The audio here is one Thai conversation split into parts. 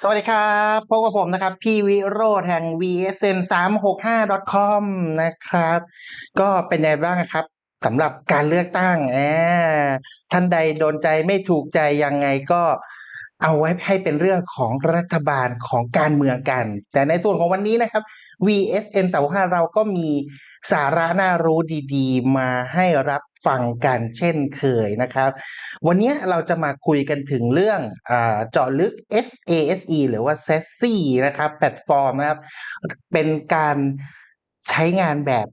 สวัสดีครับพบกับผมนะครับ พี่วิโรธแห่ง vsn 3 6 5 com นะครับ ก็เป็นไงบ้างครับสำหรับการเลือกตั้งแอท่านใดโดนใจไม่ถูกใจยังไงก็ เอาไว้ให้เป็นเรื่องของรัฐบาลของการเมืองกัน แต่ในส่วนของวันนี้นะครับ VSN 365เราก็มีสาระน่ารู้ดีๆ มาให้รับฟังกันเช่นเคยนะครับ วันนี้เราจะมาคุยกันถึงเรื่องอเจาะลึก SASE หรือว่า SASE นะครับ แพลตฟอร์มนะครับ เป็นการใช้งานแบบ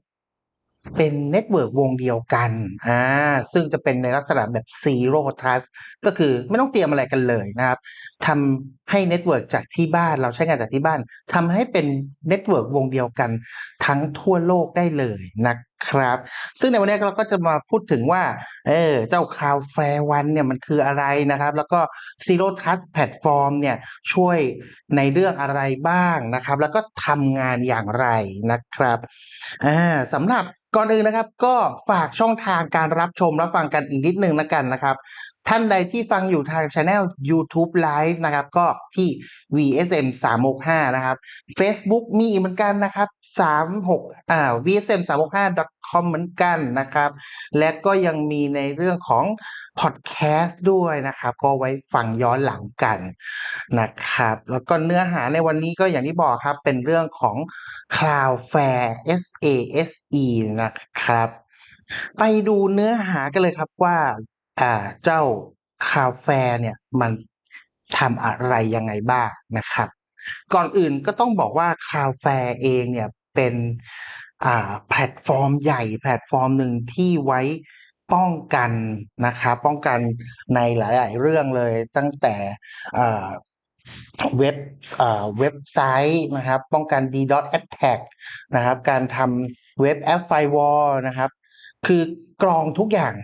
เป็นเน็ตเวิร์กวงเดียวกันอ่าซึ่งจะเป็นในลักษณะแบบ Zero Trust ก็คือไม่ต้องเตรียมอะไรกันเลยนะครับทำให้เน็ตเวิร์กจากที่บ้านเราใช้งานจากที่บ้านทำให้เป็นเน็ตเวิร์กวงเดียวกันทั้งทั่วโลกได้เลยนะ ครับ ซึ่งในวันนี้เราก็จะมาพูดถึงว่า เออเจ้า Cloudflare One เนี่ยมันคืออะไรนะครับ แล้วก็ Zero Trust Platform เนี่ยช่วยในเรื่องอะไรบ้างนะครับ แล้วก็ทำงานอย่างไรนะครับอ่าสำหรับก่อนอื่นนะครับก็ฝากช่องทางการรับชมรับฟังกันอีกนิดนึงนะกันนะครับ ท่านใดที่ฟังอยู่ทางช anel YouTube Live นะครับก็ที่ VSM 365นะครับ Facebook มีอีกเหมือนกันนะครับ36อ่า VSM 365 com เหมือนกันนะครับ และก็ยังมีในเรื่องของพอดแคสต์ด้วยนะครับ ก็ไว้ฟังย้อนหลังกันนะครับ แล้วก็เนื้อหาในวันนี้ก็อย่างที่บอกครับเป็นเรื่องของ Cloudflare SASE นะครับ ไปดูเนื้อหากันเลยครับว่า อ่าเจ้า Cloudflare เนี่ยมันทำอะไรยังไงบ้างนะครับ ก่อนอื่นก็ต้องบอกว่า Cloudflare เองเนี่ยเป็นอ่าแพลตฟอร์มใหญ่แพลตฟอร์มหนึ่งที่ไว้ป้องกันนะครับป้องกันในหลาย ๆ เรื่องเลยตั้งแต่เว็บเว็บไซต์นะครับ ป้องกัน DDoS attack นะครับ การทำเว็บแอป firewall นะครับ คือกรองทุกอย่าง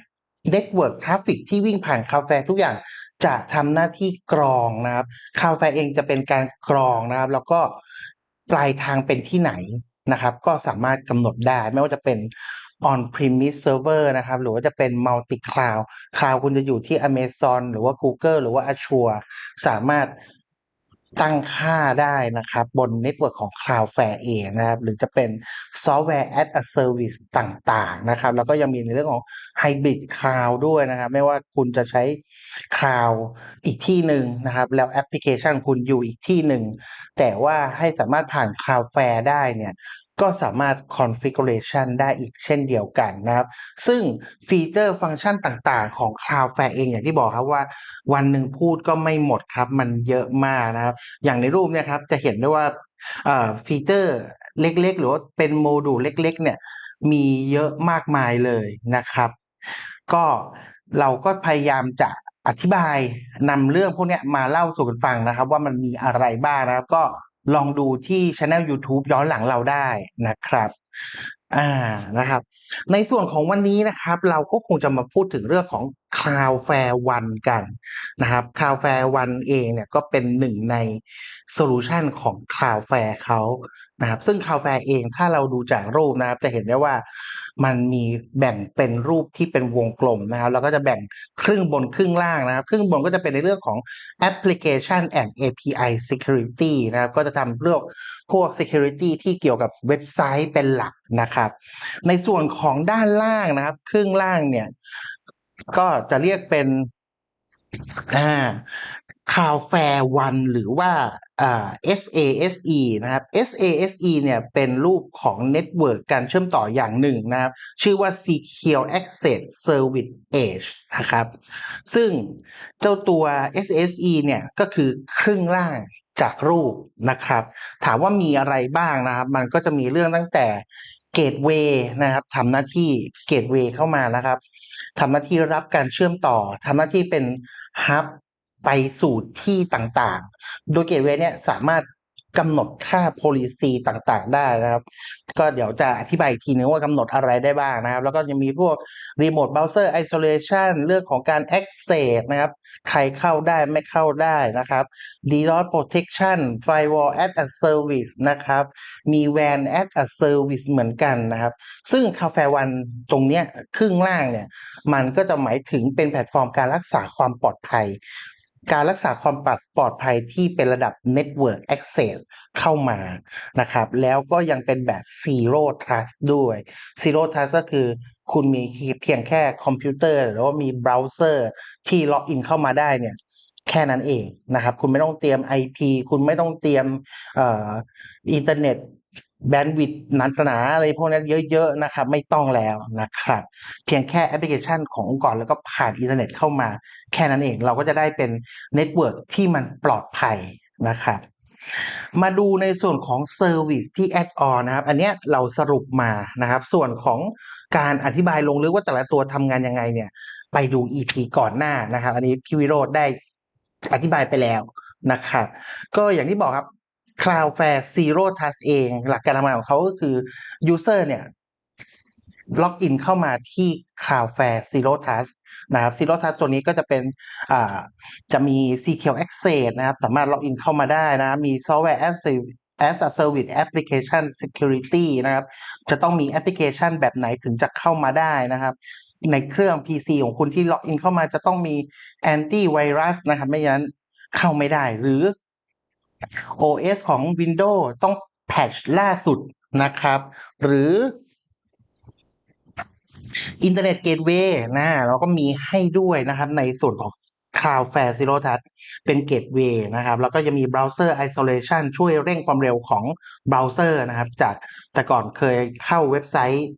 Network Traffic ที่วิ่งผ่าน Cloudflare ทุกอย่างจะทำหน้าที่กรองนะครับ Cloudflare เองจะเป็นการกรองนะครับ แล้วก็ปลายทางเป็นที่ไหนนะครับ ก็สามารถกำหนดได้ไม่ว่าจะเป็น on premise server นะครับ หรือว่าจะเป็น multi cloud cloud คุณจะอยู่ที่ Amazon หรือว่า Google หรือว่า Azure สามารถ ตั้งค่าได้นะครับบนเน็ตเวิร์กของ Cloudflare เองนะครับหรือจะเป็น Software as a Service ต่างๆนะครับแล้วก็ยังมีในเรื่องของ Hybrid Cloud ด้วยนะครับ ไม่ว่าคุณจะใช้ Cloud อีกที่หนึ่งนะครับ แล้วแอปพลิเคชันคุณอยู่อีกที่หนึ่ง แต่ว่าให้สามารถผ่าน Cloudflare ได้เนี่ย ก็สามารถ configuration ได้อีกเช่นเดียวกันนะครับ ซึ่งฟีเจอร์ฟังก์ชันต่างๆ ของ Cloudflare เองอย่างที่บอกครับว่าวันหนึ่งพูดก็ไม่หมดครับ มันเยอะมากนะครับ อย่างในรูปเนี่ยครับจะเห็นได้ว่าฟีเจอร์เล็กๆ หรือว่าเป็นโมดูลเล็กๆ เนี่ยมีเยอะมากมายเลยนะครับ ก็เราก็พยายามจะอธิบายนำเรื่องพวกนี้มาเล่าสู่กันฟังนะครับ ว่ามันมีอะไรบ้างนะครับ ก็ ลองดูที่ช anel YouTube ย้อนหลังเราได้นะครับ อ่านะครับ ในส่วนของวันนี้นะครับ เราก็คงจะมาพูดถึงเรื่องของ Cloudflare One กันนะครับ Cloudflare One เองเนี่ยก็เป็นหนึ่งในโซลูชันของ Cloudflare เขานะครับ ซึ่ง Cloudflare เองถ้าเราดูจากรูปนะครับ จะเห็นได้ว่า มันมีแบ่งเป็นรูปที่เป็นวงกลมนะครับแล้วก็จะแบ่งครึ่งบนครึ่งล่างนะครับ ครึ่งบนก็จะเป็นในเรื่องของ Application and API Security นะครับก็จะทำเรื่องพวก Security ที่เกี่ยวกับเว็บไซต์เป็นหลักนะครับ ในส่วนของด้านล่างนะครับ ครึ่งล่างเนี่ยก็จะเรียกเป็นอ่า Cloudflare One หรือว่าอ่า SASE นะครับ SASE เนี่ยเป็นรูปของเน็ตเวิร์กการเชื่อมต่ออย่างหนึ่งนะครับ ชื่อว่า Secure Access Service Edge นะครับ ซึ่งเจ้าตัว SASE เนี่ยก็คือครึ่งล่างจากรูปนะครับ ถามว่ามีอะไรบ้างนะครับ มันก็จะมีเรื่องตั้งแต่เกตเวย์นะครับทำหน้าที่เกตเวย์เข้ามานะครับทำหน้าที่รับการเชื่อมต่อทำหน้าที่เป็นฮับ ไปสู่ที่ต่างๆ โดยเกตเวเนี่ยสามารถกำหนดค่า policy ต่างๆ ได้นะครับ ก็เดี๋ยวจะอธิบายอีกทีนึงว่ากำหนดอะไรได้บ้างนะครับ แล้วก็ยังมีพวก remote browser isolation เรื่องของการ access นะครับ ใครเข้าได้ไม่เข้าได้นะครับ DDoS protection firewall as a service นะครับ มี WAN as a service เหมือนกันนะครับ ซึ่ง Cloudflare One ตรงเนี้ยครึ่งล่างเนี่ย มันก็จะหมายถึงเป็นแพลตฟอร์มการรักษาความปลอดภัย การรักษาความปลอดปลอดภัยที่เป็นระดับ Network Access เข้ามานะครับ แล้วก็ยังเป็นแบบ Zero Trust ด้วย Zero Trust ก็คือคุณมีเพียงแค่คอมพิวเตอร์ หรือว่ามีเบราว์เซอร์ที่ล็อกอินเข้ามาได้เนี่ยแค่นั้นเองนะครับ คุณไม่ต้องเตรียม IP คุณไม่ต้องเตรียมอออินเทอร์เน็ต แบนด์วิดต์หนาอะไรพวกนั้นเยอะๆนะครับ ไม่ต้องแล้วนะครับ เพียงแค่แอปพลิเคชันขององค์กรแล้วก็ผ่านอินเทอร์เน็ตเข้ามา แค่นั้นเองเราก็จะได้เป็นเน็ตเวิร์กที่มันปลอดภัยนะครับ มาดูในส่วนของเซอร์วิสที่แอดออนนะครับ อันเนี้ยเราสรุปมานะครับ ส่วนของการอธิบายลงลึกว่าแต่ละตัวทำงานยังไงเนี่ย ไปดู EP ก่อนหน้านะครับ อันนี้พี่วิโรธได้อธิบายไปแล้วนะครับ ก็อย่างที่บอกครับ Cloudflare Zero Trust เอง หลักการทำงานของเขาก็คือ User เนี่ยล็อกอินเข้ามาที่ Cloudflare Zero Trust นะครับ Zero Trust ตัวนี้ก็จะเป็นจะมี Secure Access นะครับ สามารถล็อกอินเข้ามาได้นะ มี Software as a as a Service Application Security นะครับ จะต้องมีแอปพลิเคชันแบบไหนถึงจะเข้ามาได้นะครับในเครื่อง PC ของคุณที่ล็อกอินเข้ามาจะต้องมีแอนตี้ไวรัสนะครับ ไม่งั้นเข้าไม่ได้ หรือ OS ของ Windows ต้องแพทชล่าสุดนะครับ หรืออินเทอร์เน็ตเกตเวย์นะเราก็มีให้ด้วยนะครับในส่วนของ Cloudflare Zero Trust เป็นเกตเวย์นะครับ แล้วก็จะมี Browser Isolation ช่วยเร่งความเร็วของเบราว์เซอร์นะครับ จากแต่ก่อนเคยเข้าเว็บไซต์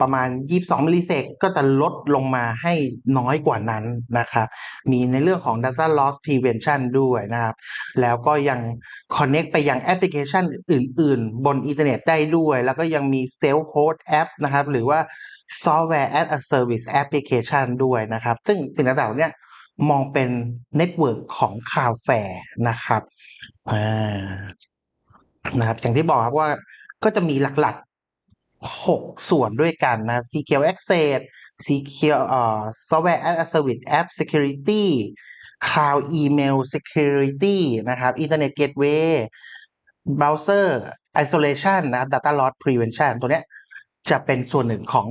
ประมาณ 22 มิลลิเซกก็จะลดลงมาให้น้อยกว่านั้นนะครับ มีในเรื่องของ Data Loss Prevention ด้วยนะครับ แล้วก็ยัง Connect ไปยังแอปพลิเคชันอื่น ๆ บนอินเทอร์เน็ตได้ด้วย แล้วก็ยังมี Self Host App นะครับ หรือว่า Software as a Service Application ด้วยนะครับ ซึ่งสิ่งต่างๆเหล่าเนี้ย มองเป็นเน็ตเวิร์กของ Cloudflare นะครับอ่านะครับ อย่างที่บอกครับว่าก็จะมีหลักๆ 6 ส่วนด้วยกันนะครับ Secure Access Secure เอ่อ Software as a Service App Security Cloud Email Security นะครับ Internet Gateway Browser Isolation นะครับ Data Loss Prevention ตัวเนี้ยจะเป็นส่วนหนึ่งของ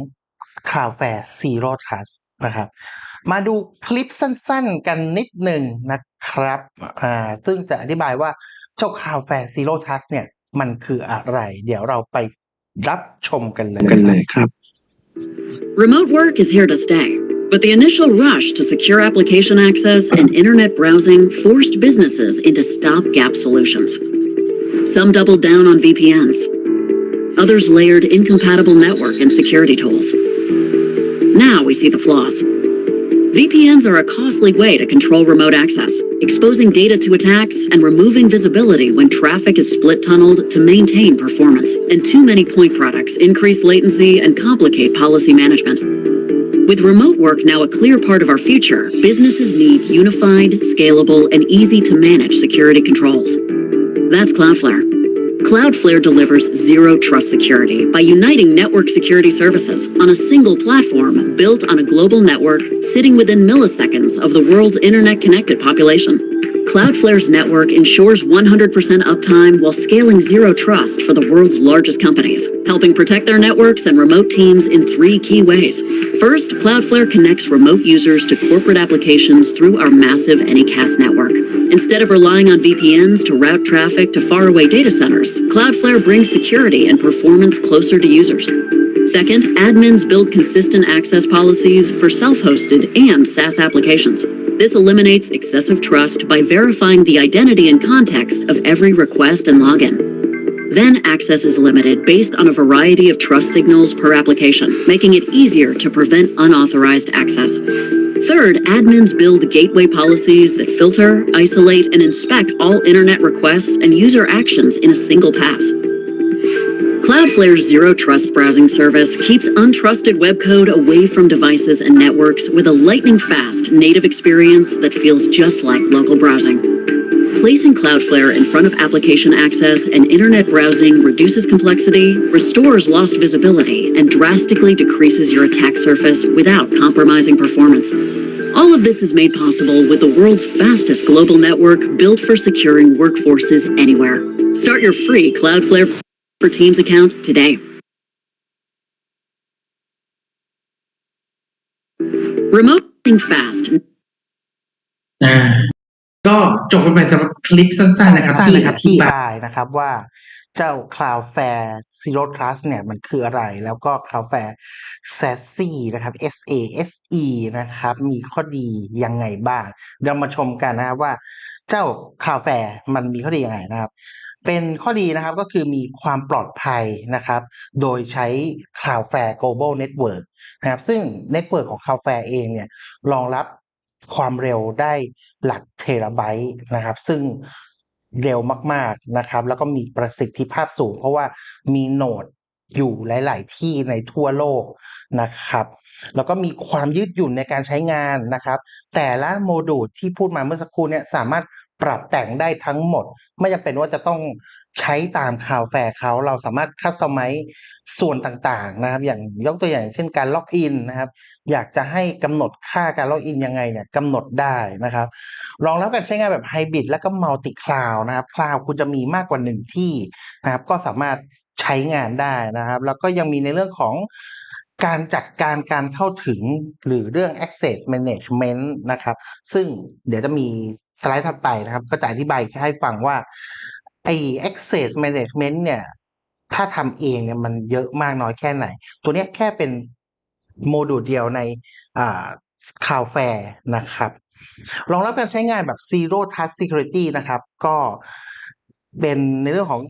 Cloudflare Zero Trust นะครับ มาดูคลิปสั้นๆกันนิดหนึ่งนะครับอ่าซึ่งจะอธิบายว่าเจ้า Cloudflare Zero Trust เนี่ย มันคืออะไร เดี๋ยวเราไปรับชมกันเลยกันเลยครับ Remote work is here to stay, but the initial rush to secure application access and internet browsing forced businesses into stopgap solutions. Some doubled down on VPNs. Others layered incompatible network and security tools. Now we see the flaws. VPNs are a costly way to control remote access, exposing data to attacks and removing visibility when traffic is split tunneled to maintain performance. And too many point products increase latency and complicate policy management. With remote work now a clear part of our future, businesses need unified, scalable, and easy to manage security controls. That's Cloudflare. Cloudflare delivers zero trust security by uniting network security services on a single platform built on a global network sitting within milliseconds of the world's internet connected population. Cloudflare's network ensures 100% uptime while scaling zero trust for the world's largest companies, helping protect their networks and remote teams in three key ways. First, Cloudflare connects remote users to corporate applications through our massive Anycast network. Instead of relying on VPNs to route traffic to faraway data centers, Cloudflare brings security and performance closer to users. Second, admins build consistent access policies for self-hosted and SaaS applications. This eliminates excessive trust by verifying the identity and context of every request and login. Then access is limited based on a variety of trust signals per application, making it easier to prevent unauthorized access. Third, admins build gateway policies that filter, isolate, and inspect all internet requests and user actions in a single pass. Cloudflare's zero trust browsing service keeps untrusted web code away from devices and networks with a lightning fast native experience that feels just like local browsing. Placing Cloudflare in front of application access and internet browsing reduces complexity, restores lost visibility, and drastically decreases your attack surface without compromising performance. All of this is made possible with the world's fastest global network built for securing workforces anywhere. Start your free Cloudflare for Teams account today. Remote fast อ่าจบกันไปสำหรับคลิปสั้นๆนะครับ ที่ที่ออธิธิบายบายนะครับว่า เจ้า Cloudflare Zero Trust เนี่ยมันคืออะไร แล้วก็ Cloudflare SASE นะครับ S A S E นะครับ มีข้อดียังไงบ้าง เดี๋ยวมาชมกันนะครับว่าเจ้า Cloudflare มันมีข้อดียังไงนะครับ เป็นข้อดีนะครับก็คือมีความปลอดภัยนะครับ โดยใช้ Cloudflare Global Network นะครับ ซึ่งเน็ตเวิร์กของ Cloudflare เองเนี่ยรองรับความเร็วได้หลักเทราไบต์นะครับ ซึ่ง เร็วมากๆนะครับ แล้วก็มีประสิทธิภาพสูง เพราะว่ามีโหนดอยู่หลาย ๆ ที่ในทั่วโลกนะครับ แล้วก็มีความยืดหยุ่นในการใช้งานนะครับ แต่ละโมดูลที่พูดมาเมื่อสักครู่เนี่ยสามารถ ปรับแต่งได้ทั้งหมด ไม่จำเป็นว่าจะต้องใช้ตามคาวแฟร์เขาเราสามารถคัสตอมไมซ์ส่วนต่างๆนะครับ อย่างยกตัวอย่างเช่นการล็อกอินนะครับ อยากจะให้กำหนดค่าการล็อกอินยังไงเนี่ยกำหนดได้นะครับรองรับการใช้งานแบบไฮบริดและก็มัลติคลาวนะครับคลาวคุณจะมีมากกว่าหนึ่งที่นะครับ ก็สามารถใช้งานได้นะครับ แล้วก็ยังมีในเรื่องของการจัดการการเข้าถึงหรือเรื่อง access management นะครับ ซึ่งเดี๋ยวจะมี สไลด์ถัดไปนะครับ ก็จะอธิบายให้ฟังว่าไอ้ access management เนี่ย ถ้าทำเองเนี่ยมันเยอะมากน้อยแค่ไหน ตัวเนี้ยแค่เป็นโมดูลเดียวในอ่า Cloudflare นะครับรองรับการใช้งานแบบ Zero Trust Security นะครับ ก็เป็นในเรื่องของ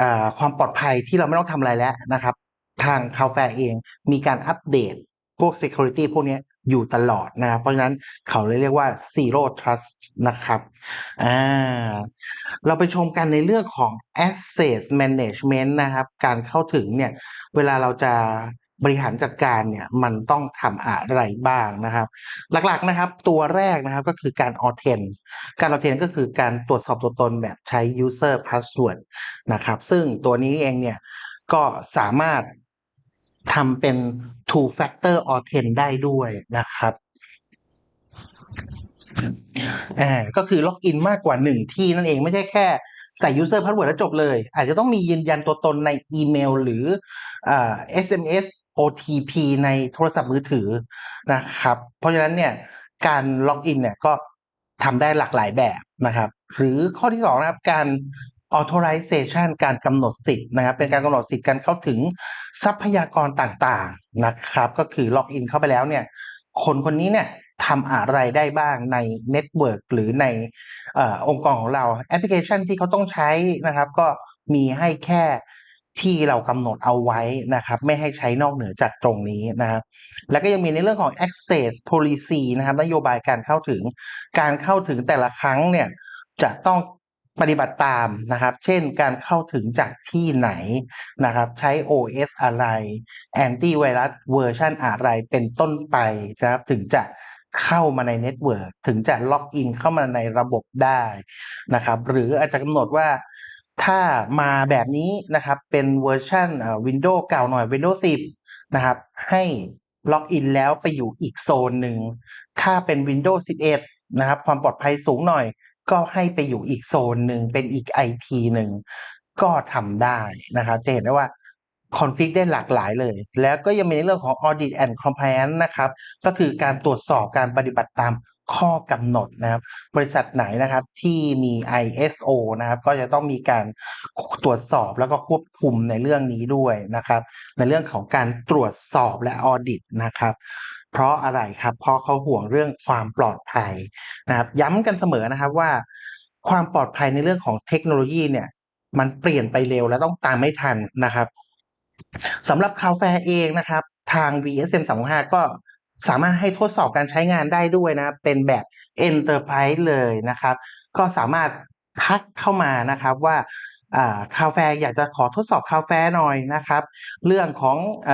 อความปลอดภัยที่เราไม่ต้องทำอะไรแล้วนะครับ ทาง Cloudflare เองมีการอัปเดต พวก Security พวกนี้อยู่ตลอดนะครับ เพราะฉะนั้นเขาเลยเรียกว่า Zero Trust นะครับอ่าเราไปชมกันในเรื่องของ Access Management นะครับ การเข้าถึงเนี่ย เวลาเราจะบริหารจัดการเนี่ยมันต้องทำอะไรบ้างนะครับ หลักๆนะครับตัวแรกนะครับก็คือการ authent การ authent ก็คือการตรวจสอบตัวตนแบบใช้ user password นะครับ ซึ่งตัวนี้เองเนี่ยก็สามารถ ทำเป็น two factor authent ได้ด้วยนะครับอ่าก็คือล็อกอินมากกว่าหนึ่งที่นั่นเองไม่ใช่แค่ใส่ user password แล้วจบเลย อาจจะต้องมียืนยันตัวตนในอีเมลหรืออ่า SMS OTP ในโทรศัพท์มือถือนะครับ เพราะฉะนั้นเนี่ยการล็อกอินเนี่ยก็ทำได้หลากหลายแบบนะครับ หรือข้อที่สองนะครับการ authorization การกำหนดสิทธิ์นะครับ เป็นการกำหนดสิทธิ์การเข้าถึงทรัพยากรต่างๆนะครับ ก็คือล็อกอินเข้าไปแล้วเนี่ย คนคนนี้เนี่ยทำอะไรได้บ้างในเน็ตเวิร์กหรือในอองค์กรของเราแอปพลิเคชันที่เขาต้องใช้นะครับ ก็มีให้แค่ที่เรากำหนดเอาไว้นะครับ ไม่ให้ใช้นอกเหนือจากตรงนี้นะครับ แล้วก็ยังมีในเรื่องของ access policy นะครับ นโยบายการเข้าถึงการเข้าถึงแต่ละครั้งเนี่ยจะต้อง ปฏิบัติตามนะครับ เช่นการเข้าถึงจากที่ไหนนะครับ ใช้ OS อะไรแอนตี้ไวรัสเวอร์ชันอะไรเป็นต้นไปนะครับ ถึงจะเข้ามาในเน็ตเวิร์กถึงจะล็อกอินเข้ามาในระบบได้นะครับ หรืออาจจะกำหนดว่าถ้ามาแบบนี้นะครับเป็นเวอร์ชันวินโดว์เก่าหน่อย Windows 10 นะครับ ให้ล็อกอินแล้วไปอยู่อีกโซนหนึ่ง ถ้าเป็น Windows 11 นะครับ ความปลอดภัยสูงหน่อย ก็ให้ไปอยู่อีกโซนหนึ่งเป็นอีก IP หนึ่งก็ทำได้นะครับจะเห็นได้ว่าคอนฟิกได้หลากหลายเลย แล้วก็ยังมีในเรื่องของ audit and compliance นะครับ ก็คือการตรวจสอบการปฏิบัติตามข้อกำหนดนะครับ บริษัทไหนนะครับที่มี ISO นะครับ ก็จะต้องมีการตรวจสอบแล้วก็ควบคุมในเรื่องนี้ด้วยนะครับ ในเรื่องของการตรวจสอบและออดิตนะครับ เพราะอะไรครับ เพราะเขาห่วงเรื่องความปลอดภัยนะครับย้ำกันเสมอนะครับว่า ความปลอดภัยในเรื่องของเทคโนโลยีเนี่ย มันเปลี่ยนไปเร็วและต้องตามไม่ทันนะครับสำหรับ Cloudflare เองนะครับ ทาง VSM 35ก็สามารถให้ทดสอบการใช้งานได้ด้วยนะ เป็นแบบ Enterprise เลยนะครับ ก็สามารถทักเข้ามานะครับว่า คาแฟอยากจะขอทดสอบคาแฟหน่อยนะครับ เรื่องของอ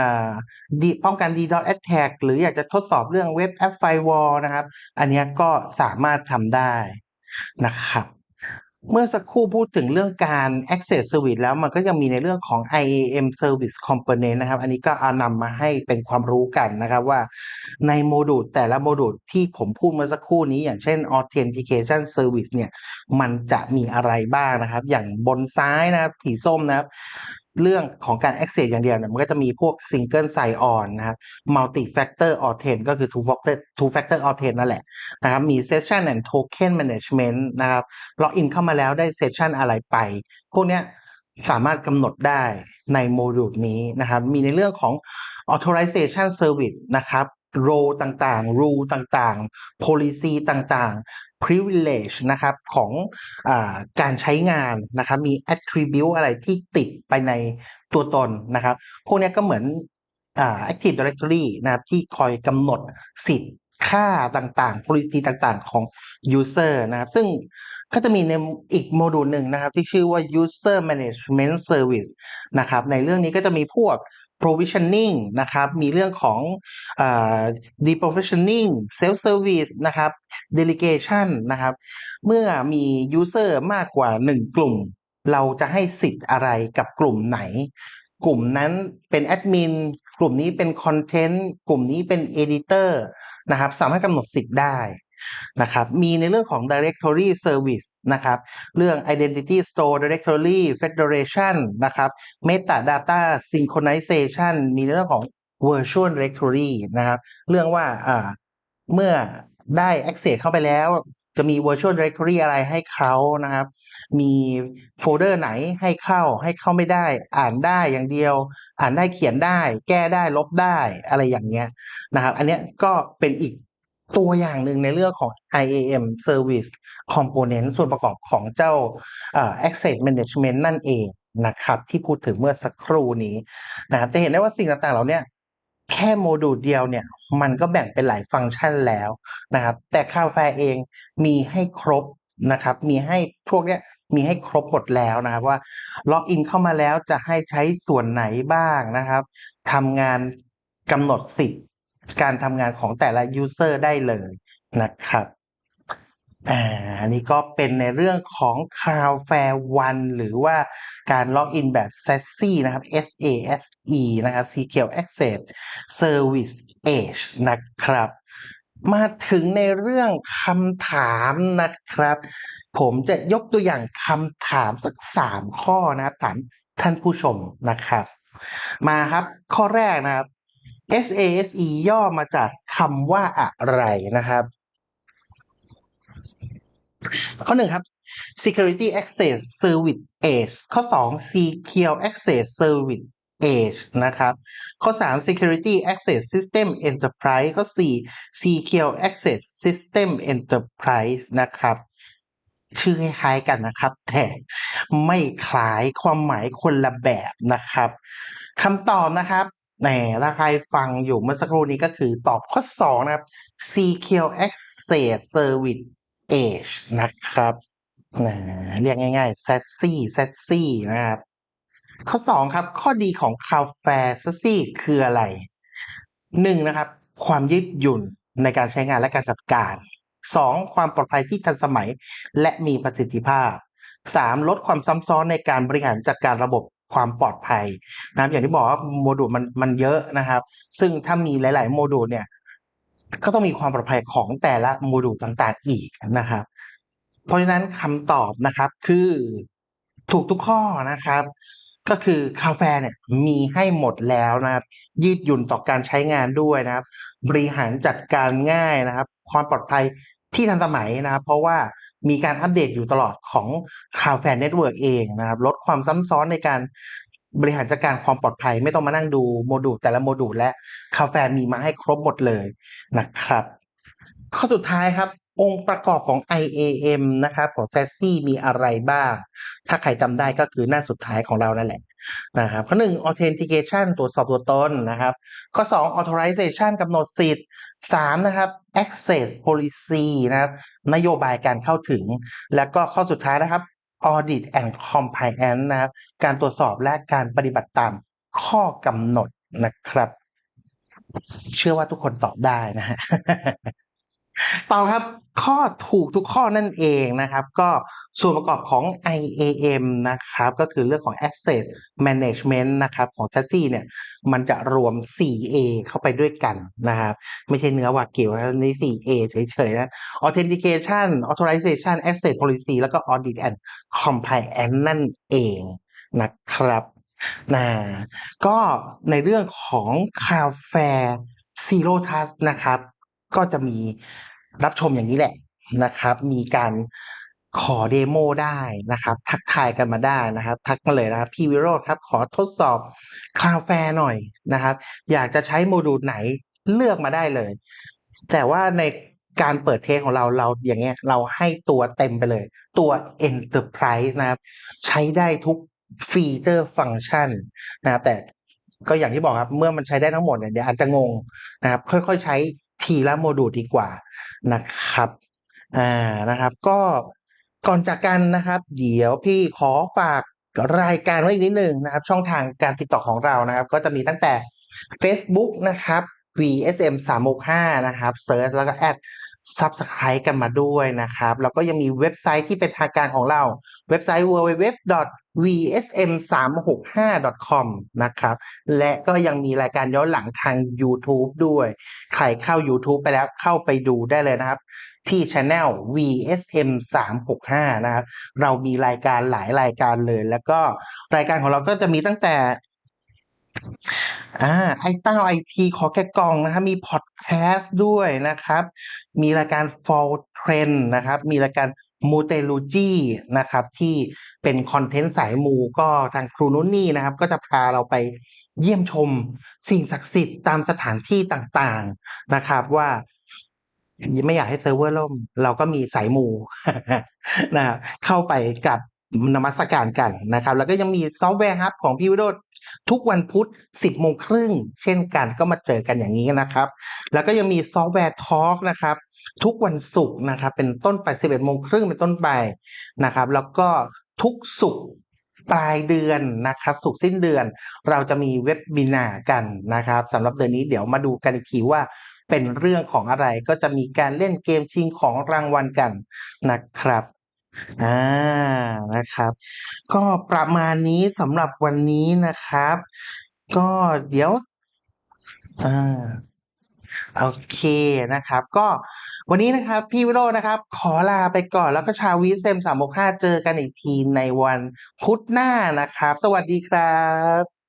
ดีป้องกัน DDoS attack หรืออยากจะทดสอบเรื่องเว็บแอปไฟวอลนะครับ อันนี้ก็สามารถทำได้นะครับ เมื่อสักครู่พูดถึงเรื่องการ access service แล้วมันก็ยังมีในเรื่องของ IAM service component นะครับ อันนี้ก็เอานำมาให้เป็นความรู้กันนะครับว่าในโมดูลแต่ละโมดูลที่ผมพูดเมื่อสักครู่นี้ อย่างเช่น authentication service เนี่ยมันจะมีอะไรบ้างนะครับ อย่างบนซ้ายนะครับสีส้มนะครับ เรื่องของการ access อย่างเดียวเนี่ยมันก็จะมีพวก single sign on นะครับ multi factor authent ก็คือ two factor two factor authent นั่นแหละนะครับมี session and token management นะครับล็อกอินเข้ามาแล้วได้ session อะไรไป พวกเนี้ยสามารถกำหนดได้ในโมดูลนี้นะครับ มีในเรื่องของ authorization service นะครับ role ต่างๆ rule ต่างๆ policy ต่างๆ privilege นะครับของอการใช้งานนะครับมี attribute อะไรที่ติดไปในตัวตนนะครับ พวกนี้ก็เหมือนอ Active Directory นะครับที่คอยกำหนดสิทธิ์ค่าต่างๆ policy ต่างๆ ของ user นะครับ ซึ่งก็จะมีในอีกโมดูลหนึ่งนะครับ ที่ชื่อว่า user management service นะครับ ในเรื่องนี้ก็จะมีพวก provisioning นะครับ มีเรื่องของอ deprovisioning self service นะครับ delegation นะครับ เมื่อมี user มากกว่า 1 กลุ่ม เราจะให้สิทธิ์อะไรกับกลุ่มไหน กลุ่มนั้นเป็นแอดมิน กลุ่มนี้เป็นคอนเทนต์ กลุ่มนี้เป็น editor นะครับ สามารถกำหนดสิทธิ์ได้ นะครับมีในเรื่องของ directory service นะครับเรื่อง identity store directory federation นะครับ metadata synchronization มีในเรื่องของ virtual directory นะครับเรื่องว่าเมื่อได้ access เข้าไปแล้ว จะมี virtual directory อะไรให้เขานะครับ มีโฟลเดอร์ไหนให้เข้าให้เข้าไม่ได้ อ่านได้อย่างเดียว อ่านได้เขียนได้ แก้ได้ลบได้อะไรอย่างเงี้ยนะครับ อันเนี้ยก็เป็นอีก ตัวอย่างหนึ่งในเรื่องของ IAM Service Component ส่วนประกอบของเจ้า Access Management นั่นเองนะครับ ที่พูดถึงเมื่อสักครู่นี้นะครับจะเห็นได้ว่าสิ่งต่างๆเหล่าเนี้ยแค่โมดูลเดียวเนี่ยมันก็แบ่งเป็นหลายฟังก์ชันแล้วนะครับ แต่คาวแฟเองมีให้ครบนะครับ มีให้พวกเนี้ยมีให้ครบหมดแล้วนะครับว่าล็อกอินเข้ามาแล้วจะให้ใช้ส่วนไหนบ้างนะครับทำงานกำหนดสิทธิ์ การทำงานของแต่ละ user ได้เลยนะครับอ่าอันนี้ก็เป็นในเรื่องของ Cloudflare One หรือว่าการล็อกอินแบบ SASE นะครับ SASE นะครับ Secure Access Service Edge นะครับ มาถึงในเรื่องคำถามนะครับ ผมจะยกตัวอย่างคำถามสักสามข้อนะครับ ถามท่านผู้ชมนะครับ มาครับข้อแรกนะครับ SASE ย่อมาจากคำว่าอะไรนะครับ ข้อหนึ่งครับ Security Access Service Edge ข้อสอง Secure Access Service Edge นะครับ ข้อสาม Security Access System Enterprise ข้อสี่ Secure Access System Enterprise นะครับ ชื่อคล้ายๆกันนะครับ แต่ไม่คล้ายความหมายคนละแบบนะครับคำตอบนะครับ แหมถ้าใครฟังอยู่เมื่อสักครู่นี้ก็คือตอบข้อสองนะครับ Secure Access Service Edge นะครับนะเรียกง่ายๆ SASE SASE นะครับ ข้อสองครับ ข้อดีของ Cloudflare SASE คืออะไรหนึ่งนะครับ ความยืดหยุ่นในการใช้งานและการจัดการสองความปลอดภัยที่ทันสมัยและมีประสิทธิภาพสามลดความซ้ำซ้อนในการบริหารจัดการระบบ ความปลอดภัยนะครับอย่างที่บอกว่าโมดูลมันมันเยอะนะครับ ซึ่งถ้ามีหลาย ๆ โมดูลเนี่ยก็ต้องมีความปลอดภัยของแต่ละโมดูลต่างๆอีกนะครับ เพราะฉะนั้นคำตอบนะครับคือถูกทุกข้อนะครับ ก็คือคาแฟเนี่ยมีให้หมดแล้วนะครับ ยืดหยุ่นต่อการใช้งานด้วยนะครับ บริหารจัดการง่ายนะครับ ความปลอดภัย ที่ทันสมัยนะครับเพราะว่ามีการอัปเดตอยู่ตลอดของ Cloudflare Network เองนะครับ ลดความซ้ำซ้อนในการบริหารจัดการความปลอดภัย ไม่ต้องมานั่งดูโมดูลแต่ละโมดูลและ Cloudflare มีมาให้ครบหมดเลยนะครับ ข้อสุดท้ายครับ องค์ประกอบของ IAM นะครับ ของ SASE มีอะไรบ้าง ถ้าใครจำได้ก็คือหน้าสุดท้ายของเรานั่นแหละ นะครับข้อหนึ่ง authentication ตรวจสอบตัวตนนะครับข้อ2 authorization กำหนดสิทธิ์3นะครับ access policy นะครับนโยบายการเข้าถึง แล้วก็ข้อสุดท้ายนะครับ audit and compliance นะครับการตรวจสอบและการปฏิบัติตามข้อกำหนดนะครับ เชื่อว่าทุกคนตอบได้นะฮะ ต่อครับข้อถูกทุกข้อนั่นเองนะครับ ก็ส่วนประกอบของ IAM นะครับ ก็คือเรื่องของ Access Management นะครับ ของ SASE เนี่ย มันจะรวม 4A เข้าไปด้วยกันนะครับ ไม่ใช่เนื้อวากิวนะนี่ 4A เฉยๆนะ Authentication Authorization Access Policy แล้วก็ Audit and Compliance นั่นเองนะครับนะก็ในเรื่องของคาเฟ่ซีโร่ทัสนะครับก็จะมี รับชมอย่างนี้แหละนะครับ มีการขอเดโมได้นะครับ ทักทายกันมาได้นะครับ ทักมาเลยนะครับ พี่วิโรธครับ ขอทดสอบคาเฟ่หน่อยนะครับ อยากจะใช้โมดูลไหนเลือกมาได้เลย แต่ว่าในการเปิดเทสของเราเราอย่างเงี้ยเราให้ตัวเต็มไปเลย ตัว Enterprise นะครับ ใช้ได้ทุกฟีเจอร์ฟังก์ชันนะครับแต่ก็อย่างที่บอกครับ เมื่อมันใช้ได้ทั้งหมดเนี่ยเดี๋ยวอาจจะงงนะครับ ค่อยๆ ใช้ทีละโมดูลดีกว่านะครับอ่านะครับก็ก่อนจากกันนะครับ เดี๋ยวพี่ขอฝากรายการไว้อีกนิดหนึ่งนะครับ ช่องทางการติดต่อของเรานะครับ ก็จะมีตั้งแต่ Facebook นะครับ VSM 365นะครับเซิร์ชแล้วก็แอด Subscribe กันมาด้วยนะครับ แล้วก็ยังมีเว็บไซต์ที่เป็นทางการของเรา เว็บไซต์ www.vsm365.com นะครับ และก็ยังมีรายการย้อนหลังทาง YouTube ด้วย ใครเข้า YouTube ไปแล้วเข้าไปดูได้เลยนะครับ ที่ Channel VSM 365นะครับ เรามีรายการหลายรายการเลย แล้วก็รายการของเราก็จะมีตั้งแต่ อ่าไอเต้าไอทีขอแค่กล่องนะครับมีพอดแคสต์ด้วยนะครับ มีรายการ Fall Trend นะครับ มีรายการมูเตลูจีนะครับที่เป็นคอนเทนต์สายมูก็ทางครูนุ่นนี่นะครับ ก็จะพาเราไปเยี่ยมชมสิ่งศักดิ์สิทธิ์ตามสถานที่ต่างๆนะครับว่าไม่อยากให้เซิร์ฟเวอร์ล่ม เราก็มีสายมูนะครับเข้าไปกับนมัสการกันนะครับ แล้วก็ยังมีซอฟต์แวร์ฮับของพี่วิโรธ ทุกวันพุธ 10โมงครึ่งเช่นกันก็มาเจอกันอย่างนี้นะครับ แล้วก็ยังมีซอฟต์แวร์ทอล์กนะครับ ทุกวันศุกร์นะครับ เป็นต้นไป 11โมงครึ่งเป็นต้นไปนะครับ แล้วก็ทุกศุกร์ปลายเดือนนะครับศุกร์สิ้นเดือน เราจะมีเว็บบินากันนะครับสำหรับเดือนนี้เดี๋ยวมาดูกันอีกทีว่าเป็นเรื่องของอะไรก็จะมีการเล่นเกมชิงของรางวัลกันนะครับ อ่านะครับ ก็ประมาณนี้สำหรับวันนี้นะครับ ก็เดี๋ยว อ่า โอเคนะครับ ก็วันนี้นะครับ พี่วิโรจน์นะครับ ขอลาไปก่อนแล้วก็ชาววีเซมสามโมห้าเจอกันอีกทีในวันพุธหน้านะครับ สวัสดีครับ